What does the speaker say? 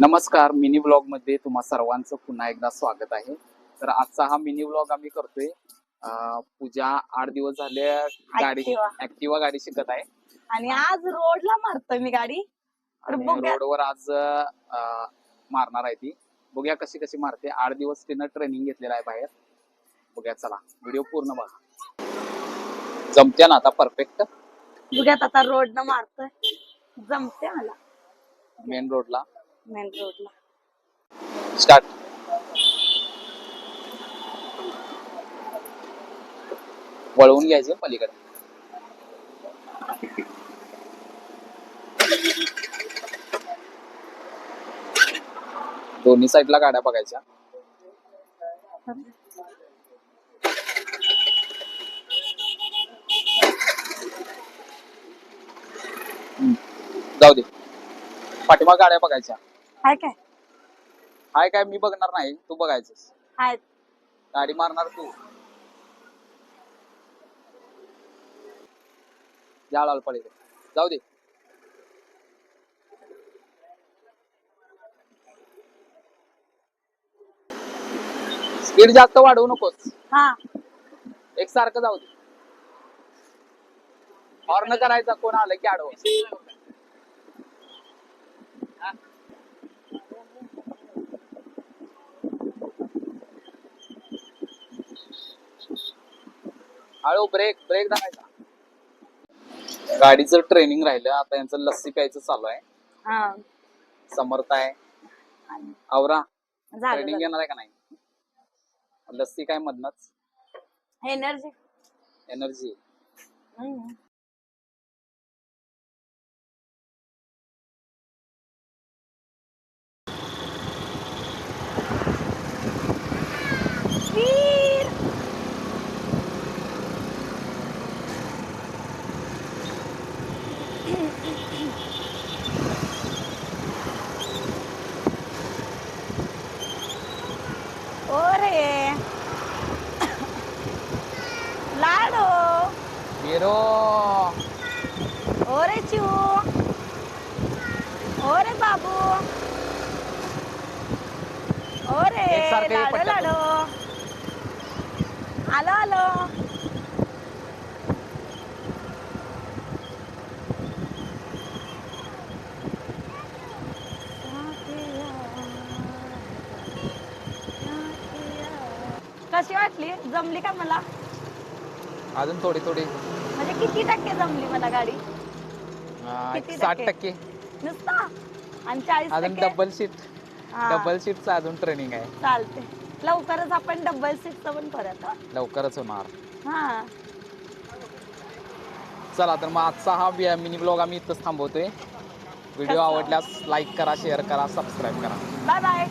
नमस्कार मिनी ब्लॉगमध्ये तुम्हा सर्वांचं पुन्हा एकदा स्वागत आहे. तर आजचा हा मिनी ब्लॉग आम्ही करतोय. अं, पूजा आठ दिवस झाले गाडी Activa. ऍक्टिवा गाडी शिकत आहे. आणि आज रोडला मारतोय मी गाडी. तर आणि बघूया. रोडवर आज अं, मारणार आहे ती. बघूया कशी कशी मारते. आठ दिवस तिनं ट्रेनिंग घेतलेलं आहे बाहेर. बघूया चला. व्हिडिओ पूर्ण बघा. जमते ना आता परफेक्ट बघ्यात आता रोडनं मारतोय. जमते मला. मेन रोडला मेन रोडला. स्टार्ट. वळवून घ्यायचे पलीकडे. दोन्ही साईडला गाड्या बघायच्या. जाऊ दे. पाठीमाग गाड्या बघायच्या. हाय काय? हाय काय मी बघणार नाही. तू बघायचं हाय. गाडी मारणार तू. जाळ पडेल जाऊ दे. स्पीड जास्त वाढवू नकोस. हा. एक सारखं जाऊ दे. हॉर्न करायचा कोण आलं की आडव. हळू ब्रेक ब्रेक दाबायचा. गाडीचं ट्रेनिंग राहिलं आता यांचं लस्सी प्यायचं चालू आहे. हा. समर्थ आहे. आणि आवरा ट्रेनिंग घेणार आहे का नाही? लस्सी काय मधनच? एनर्जी एनर्जी ओरे. लाडो. हिरो ओरे चिऊ. ओरे बाबू. ओरे एकसारखं हे लाडो. लाडो. आलो आलो. कशी वाटली? जमली का मला? अजून थोडी थोडी. म्हणजे किती टक्के जमली मला गाडी? किती साठ टक्के? टक्के. नुसता? आणि चाळीस अजून टक्के? डबल सीट हा, डबल सीटचं अजून ट्रेनिंग आहे. चालते लवकरच आपण डबल सीटचं पण हं? लवकरच होणार. हा. चला तर मग आजचा हा मिनी ब्लॉग आम्ही इथंच थांबवतोय. व्हिडिओ? आवडल्यास लाईक करा शेअर करा सबस्क्राईब करा. Bye bye